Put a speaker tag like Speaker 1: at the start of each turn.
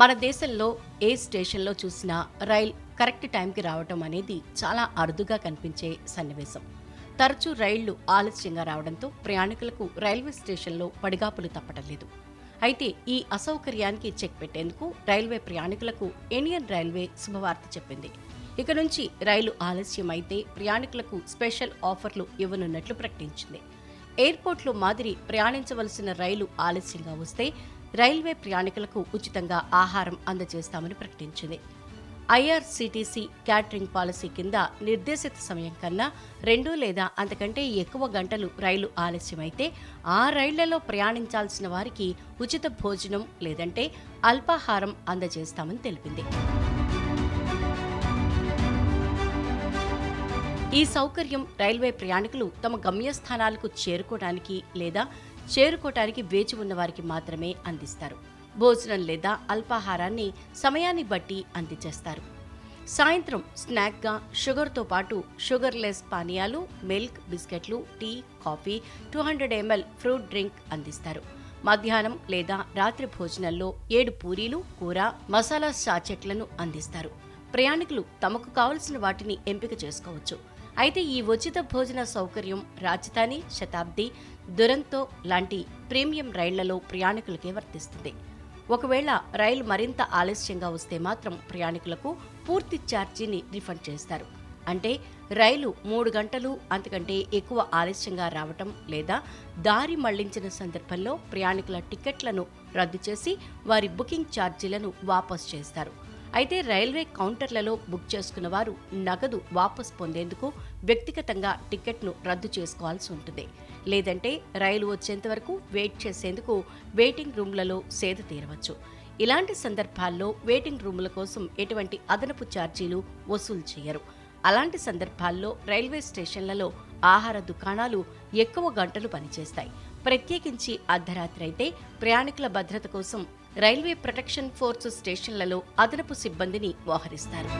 Speaker 1: మన దేశంలో ఏ స్టేషన్లో చూసినా రైల్ కరెక్ట్ టైంకి రావటం అనేది చాలా అరుదుగా కనిపించే సన్నివేశం. తరచూ రైళ్ళు ఆలస్యంగా రావడంతో ప్రయాణికులకు రైల్వే స్టేషన్లో పడిగాపులు తప్పటం లేదు. అయితే ఈ అసౌకర్యానికి చెక్ పెట్టేందుకు రైల్వే ప్రయాణికులకు ఇండియన్ రైల్వే శుభవార్త చెప్పింది. ఇక నుంచి రైలు ఆలస్యమైతే ప్రయాణికులకు స్పెషల్ ఆఫర్లు ఇవ్వనున్నట్లు ప్రకటించింది. ఎయిర్పోర్ట్లో మాదిరి ప్రయాణించవలసిన రైలు ఆలస్యంగా వస్తే రైల్వే ప్రయాణికులకు ఉచితంగా ఆహారం అందజేస్తామని ప్రకటించింది. ఐఆర్సీటీసీ క్యాటరింగ్ పాలసీ కింద నిర్దేశిత సమయం కన్నా రెండు లేదా అంతకంటే ఎక్కువ గంటలు రైలు ఆలస్యమైతే ఆ రైళ్ళలో ప్రయాణించాల్సిన వారికి ఉచిత భోజనం లేదంటే అల్పాహారం అందజేస్తామని తెలిపింది. ఈ సౌకర్యం రైల్వే ప్రయాణికులు తమ గమ్యస్థానాలకు చేరుకోవడానికి లేదా చేరుకోవటానికి వేచి ఉన్న వారికి మాత్రమే అందిస్తారు. భోజనం లేదా అల్పాహారాన్ని సమయాన్ని బట్టి అందించేస్తారు. సాయంత్రం స్నాక్గా షుగర్తో పాటు షుగర్లెస్ పానీయాలు మిల్క్ బిస్కెట్లు tea coffee two hundred ml fruit drink అందిస్తారు. మధ్యాహ్నం లేదా రాత్రి భోజనంలో ఏడు పూరీలు కూర మసాలా సాచెట్లను అందిస్తారు. ప్రయాణికులు తమకు కావలసిన వాటిని ఎంపిక చేసుకోవచ్చు. అయితే ఈ ఉచిత భోజన సౌకర్యం రాజధాని శతాబ్ది దురంతో లాంటి ప్రీమియం రైళ్ళలో ప్రయాణికులకే వర్తిస్తుంది. ఒకవేళ రైలు మరింత ఆలస్యంగా వస్తే మాత్రం ప్రయాణికులకు పూర్తి ఛార్జీని రిఫండ్ చేస్తారు. అంటే రైలు మూడు గంటలు అంతకంటే ఎక్కువ ఆలస్యంగా రావటం లేదా దారి మళ్ళించిన సందర్భంలో ప్రయాణికుల టికెట్లను రద్దు చేసి వారి బుకింగ్ ఛార్జీలను వాపసు చేస్తారు. అయితే రైల్వే కౌంటర్లలో బుక్ చేసుకున్న వారు నగదు వాపస్ పొందేందుకు వ్యక్తిగతంగా టికెట్ను రద్దు చేసుకోవాల్సి ఉంటుంది. లేదంటే రైలు వచ్చేంత వరకు వెయిట్ చేసేందుకు వెయిటింగ్ రూమ్లలో సేద తీరవచ్చు. ఇలాంటి సందర్భాల్లో వెయిటింగ్ రూముల కోసం ఎటువంటి అదనపు ఛార్జీలు వసూలు చేయరు. అలాంటి సందర్భాల్లో రైల్వే స్టేషన్లలో ఆహార దుకాణాలు ఎక్కువ గంటలు పనిచేస్తాయి. ప్రత్యేకించి అర్ధరాత్రి అయితే ప్రయాణికుల భద్రత కోసం రైల్వే ప్రొటెక్షన్ ఫోర్స్ స్టేషన్లలో అదనపు సిబ్బందిని మోహరిస్తారు